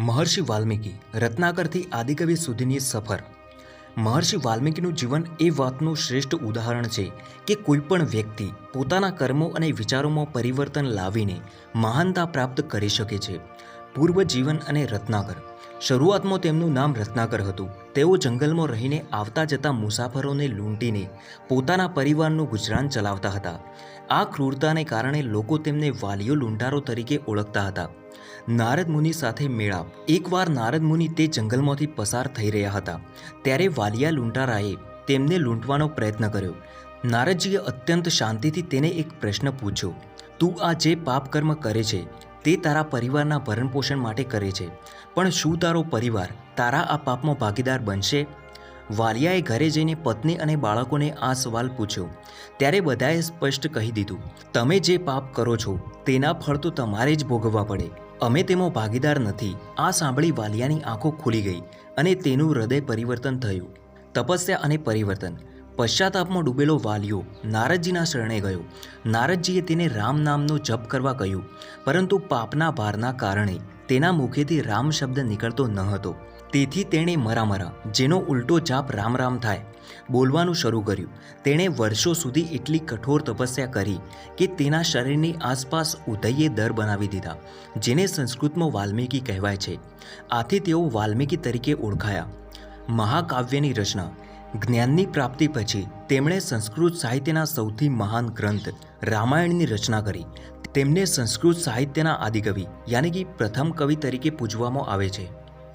મહર્ષિ વાલ્મીકી રત્નાકરથી આદિકવિ સુધીની સફર. મહર્ષિ વાલ્મીકીનું જીવન એ વાતનું શ્રેષ્ઠ ઉદાહરણ છે કે કોઈપણ વ્યક્તિ પોતાના કર્મો અને વિચારોમાં પરિવર્તન લાવીને મહાનતા પ્રાપ્ત કરી શકે છે. પૂર્વ જીવન અને રત્નાકર. શરૂઆતમાં તેમનું નામ રત્નાકર હતું. તેઓ જંગલમાં રહીને આવતા જતા મુસાફરોને લૂંટીને પોતાના પરિવારનું ગુજરાન ચલાવતા હતા. આ ક્રૂરતાને કારણે લોકો તેમને વાલીઓ લૂંટારો તરીકે ઓળખતા હતા. નારદ મુનિ સાથે મેળાપ. એકવાર નારદ મુનિ તે જંગલમાંથી પસાર થઈ રહ્યા હતા. ત્યારે વાલિયા લૂંટારાએ તેમને લૂંટવાનો પ્રયત્ન કર્યો. નારદજીએ અત્યંત શાંતિથી તેને એક પ્રશ્ન પૂછ્યો. તું આ જે પાપ કર્મ કરે છે, તે તારા પરિવારના ભરણપોષણ માટે કરે છે. પણ શું તારો પરિવાર તારા આ પાપમાં ભાગીદાર બનશે? વાલિયાએ ઘરે જઈને પત્ની અને બાળકોને આ સવાલ પૂછ્યો. ત્યારે બધાએ સ્પષ્ટ કહી દીધું, તમે જે પાપ કરો છો, તેના ફળ તો તમારે જ ભોગવવા પડે. અમે તેમાં ભાગીદાર નથી. આ સાંભળી વાલિયાની આંખો ખુલી ગઈ અને તેનું હૃદય પરિવર્તન થયું. તપસ્યા અને પરિવર્તન. પશ્ચાતાપમાં ડૂબેલો વાલિયો નારદજીના શરણે ગયો. નારદજીએ તેને રામ નામનો જપ કરવા કહ્યું, પરંતુ પાપના ભારના કારણે તેના મુખેથી રામ શબ્દ નીકળતો ન હતો. તેથી તેણે મરામરા, જેનો ઉલટો જાપ રામ રામ થાય, બોલવાનું શરૂ કર્યું. તેણે વર્ષો સુધી એટલી કઠોર તપસ્યા કરી કે તેના શરીરની આસપાસ ઉદયે દર બનાવી દીધા, જેને સંસ્કૃતમાં વાલ્મીકી કહેવાય છે. આથી તેઓ વાલ્મીકી તરીકે ઓળખાયા. મહાકાવ્યની રચના. જ્ઞાનની પ્રાપ્તિ પછી તેમણે સંસ્કૃત સાહિત્યના સૌથી મહાન ગ્રંથ રામાયણની રચના કરી. તેમને સંસ્કૃત સાહિત્યના આદિકવિ યાની કે પ્રથમ કવિ તરીકે પૂજવામાં આવે છે.